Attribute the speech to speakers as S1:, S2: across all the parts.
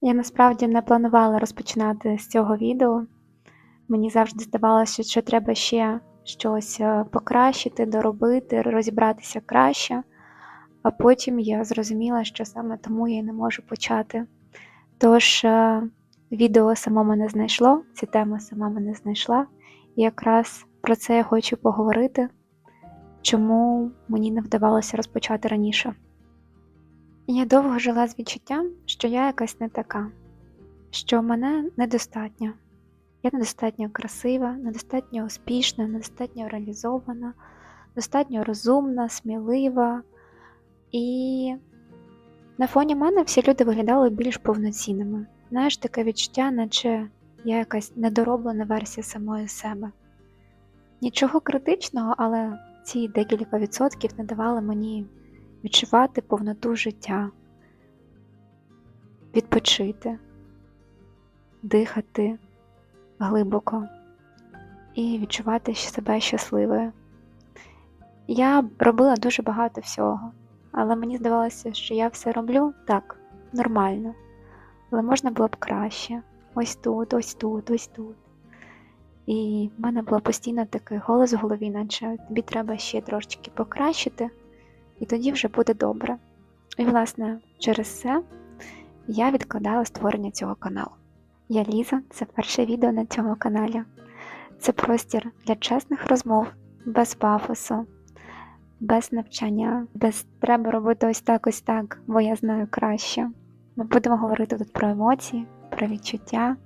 S1: Я насправді не планувала розпочинати з цього відео. Мені завжди здавалося, що треба ще щось е, покращити, доробити, розібратися краще, а потім я зрозуміла, що саме тому я й не можу почати. Тож е, відео само мене знайшло, ця тема сама мене знайшла, і якраз про це я хочу поговорити, чому мені не вдавалося розпочати раніше. Я довго жила з відчуттям, що я якась не така, що мене недостатньо. Я недостатньо красива, недостатньо успішна, недостатньо реалізована, достатньо розумна, смілива. І на фоні мене всі люди виглядали більш повноцінними. Знаєш, таке відчуття, наче я якась недороблена версія самої себе. Нічого критичного, але ці декілька відсотків не давали мені відчувати повноту життя, відпочити, дихати глибоко і відчувати себе щасливою. Я робила дуже багато всього, але мені здавалося, що я все роблю так, нормально, але можна було б краще. Ось тут, ось тут, ось тут. І в мене було постійно такий голос в голові, наче тобі треба ще трошечки покращити і тоді вже буде добре. І, власне, через це я відкладала створення цього каналу. Я Ліза, це перше відео на цьому каналі. Це простір для чесних розмов, без пафосу, без навчання, без треба робити ось так, ось так, бо я знаю краще. Ми будемо говорити тут про емоції, про відчуття,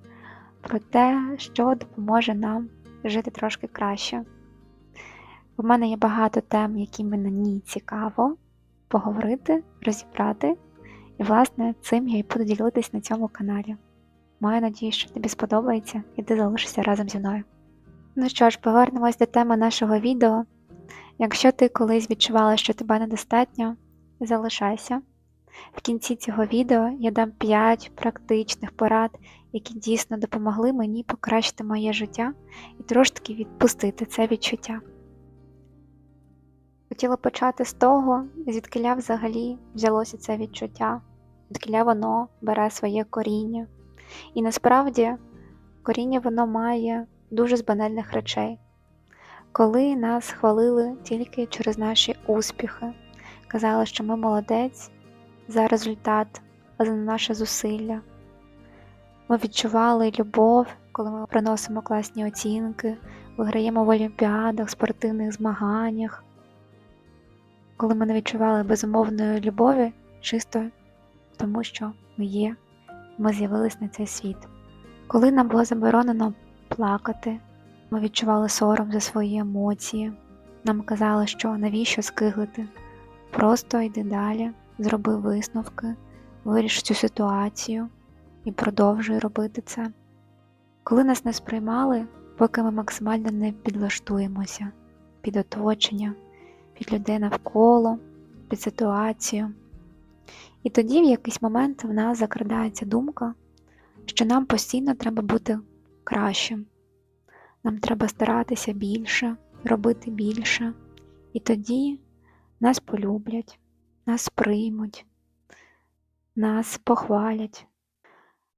S1: про те, що допоможе нам жити трошки краще. У мене є багато тем, які мені цікаво поговорити, розібрати, і, власне, цим я і буду ділитись на цьому каналі. Маю надію, що тобі сподобається і ти залишишся разом зі мною. Ну що ж, повернемось до теми нашого відео. Якщо ти колись відчувала, що тебе недостатньо, залишайся. В кінці цього відео я дам 5 практичних порад, які дійсно допомогли мені покращити моє життя і трошки відпустити це відчуття. Хотіла почати з того, звідкиля взагалі взялося це відчуття, звідкиля воно бере своє коріння. І насправді коріння воно має дуже з банальних речей. Коли нас хвалили тільки через наші успіхи, казали, що ми молодець за результат, а за наше зусилля. Ми відчували любов, коли ми приносимо класні оцінки, виграємо в олімпіадах, спортивних змаганнях коли ми не відчували безумовної любові, чисто тому, що ми є, ми з'явились на цей світ. Коли нам було заборонено плакати, ми відчували сором за свої емоції, нам казали, що навіщо скиглити, просто йди далі, зроби висновки, виріш цю ситуацію і продовжуй робити це. Коли нас не сприймали, поки ми максимально не підлаштуємося під оточення під людей навколо, під ситуацію. І тоді в якийсь момент в нас закрадається думка, що нам постійно треба бути кращим, нам треба старатися більше, робити більше, і тоді нас полюблять, нас приймуть, нас похвалять.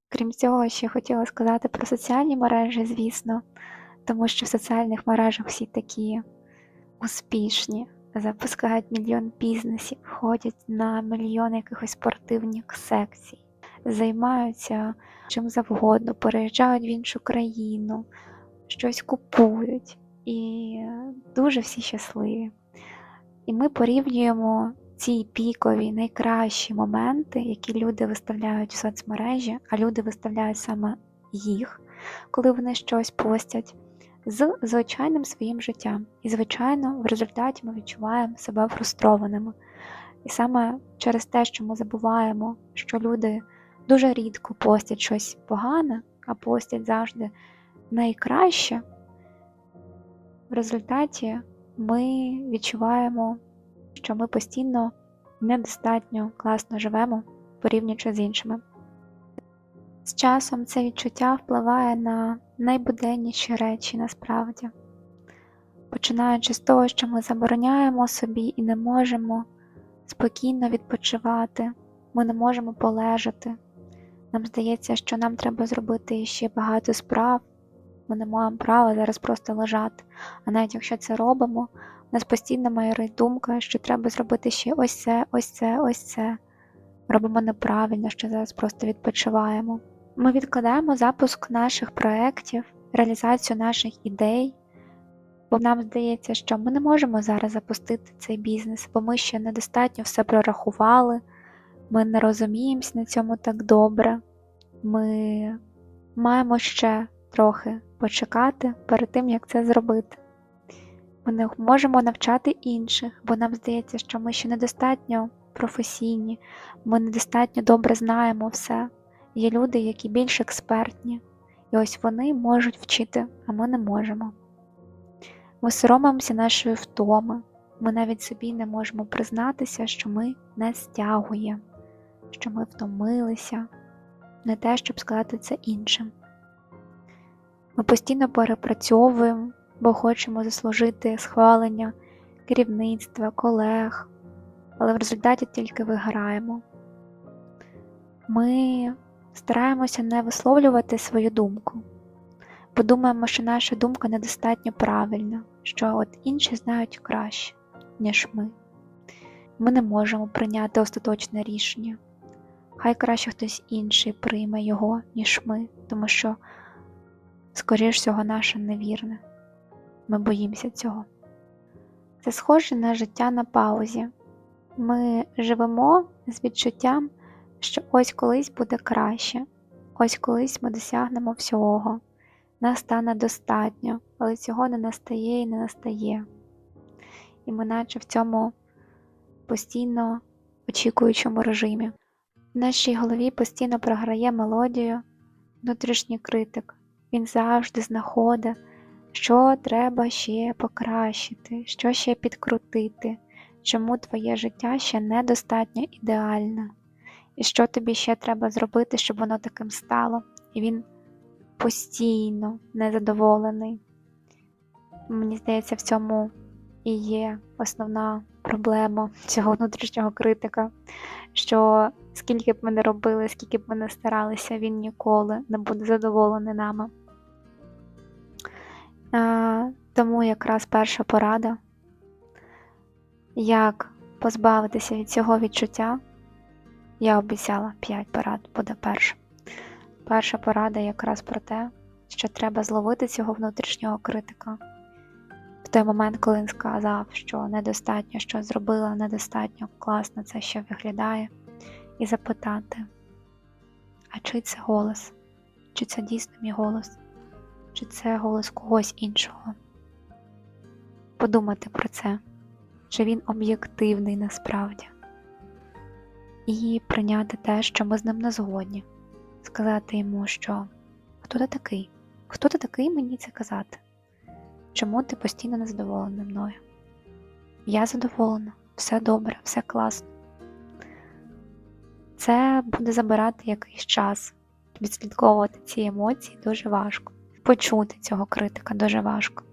S1: Крім цього, ще хотіла сказати про соціальні мережі, звісно, тому що в соціальних мережах всі такі успішні, запускають мільйон бізнесів, ходять на мільйон якихось спортивних секцій, займаються чим завгодно, переїжджають в іншу країну, щось купують і дуже всі щасливі. І ми порівнюємо ці пікові найкращі моменти, які люди виставляють в соцмережі, а люди виставляють саме їх, коли вони щось постять з звичайним своїм життям. І, звичайно, в результаті ми відчуваємо себе фрустрованими. І саме через те, що ми забуваємо, що люди дуже рідко постять щось погане, а постять завжди найкраще, в результаті ми відчуваємо, що ми постійно недостатньо класно живемо порівнюючи з іншими. З часом це відчуття впливає на найбуденніші речі насправді, починаючи з того, що ми забороняємо собі і не можемо спокійно відпочивати, ми не можемо полежати, Нам здається, що нам треба зробити ще багато справ. Ми не маємо права зараз просто лежати. А навіть якщо це робимо, у нас постійно майорить думка, що треба зробити ще ось це, ось це, ось це. Робимо неправильно, що зараз просто відпочиваємо. Ми відкладаємо запуск наших проєктів, реалізацію наших ідей, бо нам здається, що ми не можемо зараз запустити цей бізнес, бо ми ще недостатньо все прорахували, ми не розуміємося на цьому так добре. Ми маємо ще трохи почекати перед тим, як це зробити. Ми не можемо навчати інших, бо нам здається, що ми ще недостатньо професійні, ми недостатньо добре знаємо все. Є люди, які більш експертні, і ось вони можуть вчити, а ми не можемо. Ми соромимося нашої втоми, ми навіть собі не можемо признатися, що ми не стягуємо, що ми втомилися, не те, щоб сказати це іншим. Ми постійно перепрацьовуємо, бо хочемо заслужити схвалення керівництва, колег, але в результаті тільки виграємо. Ми стараємося не висловлювати свою думку, бо думаємо, що наша думка недостатньо правильна, що от інші знають краще, ніж ми. Ми не можемо прийняти остаточне рішення. Хай краще хтось інший прийме його, ніж ми, тому що, скоріш всього, наше невірне. Ми боїмося цього. Це схоже на життя на паузі. Ми живемо з відчуттям, що ось колись буде краще, ось колись ми досягнемо всього, нас стане достатньо, але цього не настає і не настає. І ми наче в цьому постійно очікуючому режимі. В нашій голові постійно програє мелодію внутрішній критик. Він завжди знаходить, що треба ще покращити, що ще підкрутити, чому твоє життя ще недостатньо ідеальне, і що тобі ще треба зробити, щоб воно таким стало. І він постійно незадоволений. Мені здається, в цьому і є основна проблема цього внутрішнього критика, що скільки б ми не робили, скільки б ми не старалися, він ніколи не буде задоволений нами. Тому якраз перша порада, як позбавитися від цього відчуття, я обіцяла 5 порад, буде перша. Перша порада якраз про те, що треба зловити цього внутрішнього критика. В той момент, коли він сказав, що недостатньо що зробила, недостатньо класно це ще виглядає, і запитати, а чи це голос? Чи це дійсно мій голос? Чи це голос когось іншого? Подумати про це, чи він об'єктивний насправді, і прийняти те, що ми з ним не згодні, сказати йому, що хто ти такий? Хто ти такий мені це казати? Чому ти постійно незадоволений мною? Я задоволена, все добре, все класно. Це буде забирати якийсь час. Відслідковувати ці емоції дуже важко. Почути цього критика дуже важко.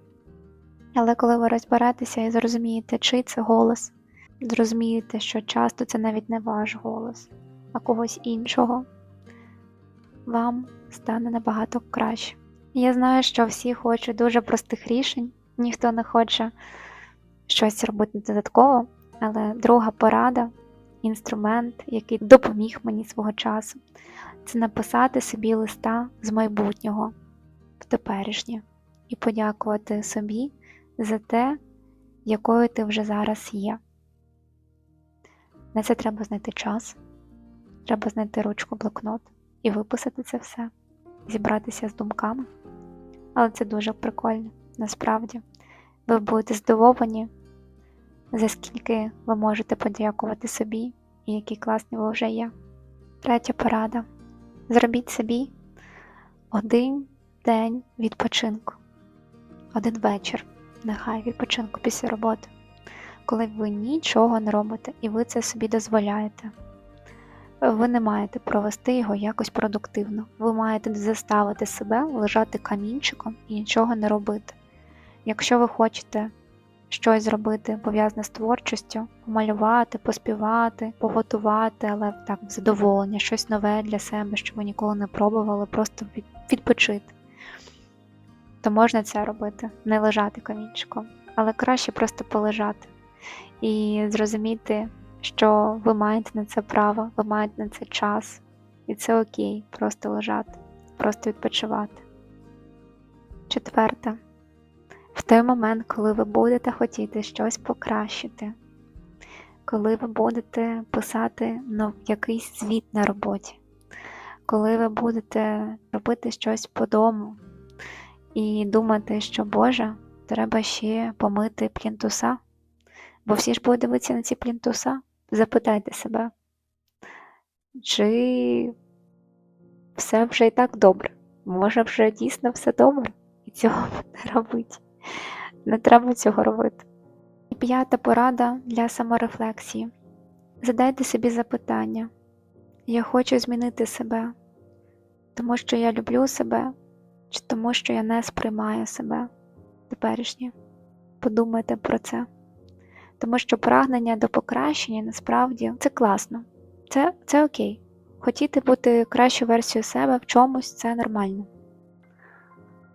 S1: Але коли ви розберетеся і зрозумієте, чий це голос, зрозумієте, що часто це навіть не ваш голос, а когось іншого, вам стане набагато краще. Я знаю, що всі хочуть дуже простих рішень, ніхто не хоче щось робити додатково, але друга порада, інструмент, який допоміг мені свого часу, це написати собі листа з майбутнього в теперішнє і подякувати собі за те, якою ти вже зараз є. На це треба знайти час, треба знайти ручку блокнот і виписати це все, зібратися з думками. Але це дуже прикольно, насправді. Ви будете здивовані, за скільки ви можете подякувати собі і які класні ви вже є. Третя порада. Зробіть собі один день відпочинку, один вечір, нехай відпочинку після роботи, коли ви нічого не робите і ви це собі дозволяєте. Ви не маєте провести його якось продуктивно. Ви маєте заставити себе лежати камінчиком і нічого не робити. Якщо ви хочете щось зробити пов'язане з творчістю, помалювати, поспівати, поготувати, але так, в задоволення, щось нове для себе, що ви ніколи не пробували, просто відпочити. То можна це робити, не лежати камінчиком, але краще просто полежати і зрозуміти, що ви маєте на це право, ви маєте на це час, і це окей, просто лежати, просто відпочивати. Четверте. В той момент, коли ви будете хотіти щось покращити, коли ви будете писати ну, якийсь звіт на роботі, коли ви будете робити щось по дому і думати, що Боже, треба ще помити плінтуса, бо всі ж будуть дивитися на ці плінтуса, запитайте себе, чи все вже і так добре? Може, вже дійсно все добре, і цього не робить. Не треба цього робити. І п'ята порада для саморефлексії. Задайте собі запитання: я хочу змінити себе, тому що я люблю себе, чи тому, що я не сприймаю себе теперішнє. Подумайте про це. Тому що прагнення до покращення насправді це класно, це, це окей. Хотіти бути кращою версією себе в чомусь це нормально.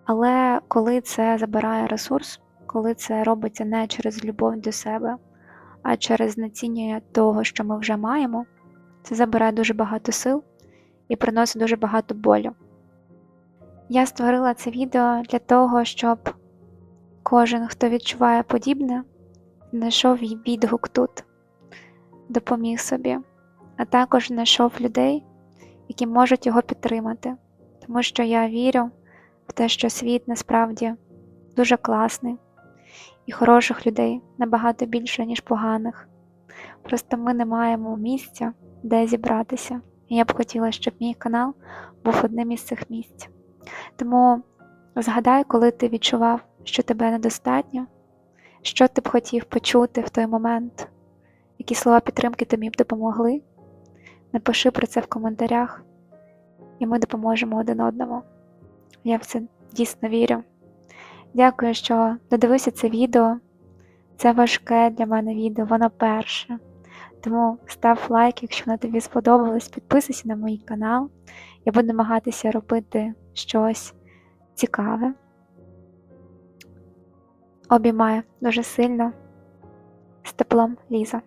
S1: Але коли це забирає ресурс, коли це робиться не через любов до себе, а через знецінення того, що ми вже маємо, це забирає дуже багато сил і приносить дуже багато болю. Я створила це відео для того, щоб кожен, хто відчуває подібне, знайшов відгук тут, допоміг собі, а також знайшов людей, які можуть його підтримати, тому що я вірю в те, що світ насправді дуже класний, і хороших людей набагато більше, ніж поганих. Просто ми не маємо місця, де зібратися. І я б хотіла, щоб мій канал був одним із цих місць. Тому згадай, коли ти відчував, що тебе недостатньо, що ти б хотів почути в той момент, які слова підтримки тобі б допомогли. Напиши про це в коментарях, і ми допоможемо один одному. Я в це дійсно вірю. Дякую, що додивився це відео. Це важке для мене відео, воно перше. Тому став лайк, якщо воно тобі сподобалось, підписуйся на мій канал. Я буду намагатися робити щось цікаве. Обіймаю дуже сильно. З теплом Ліза.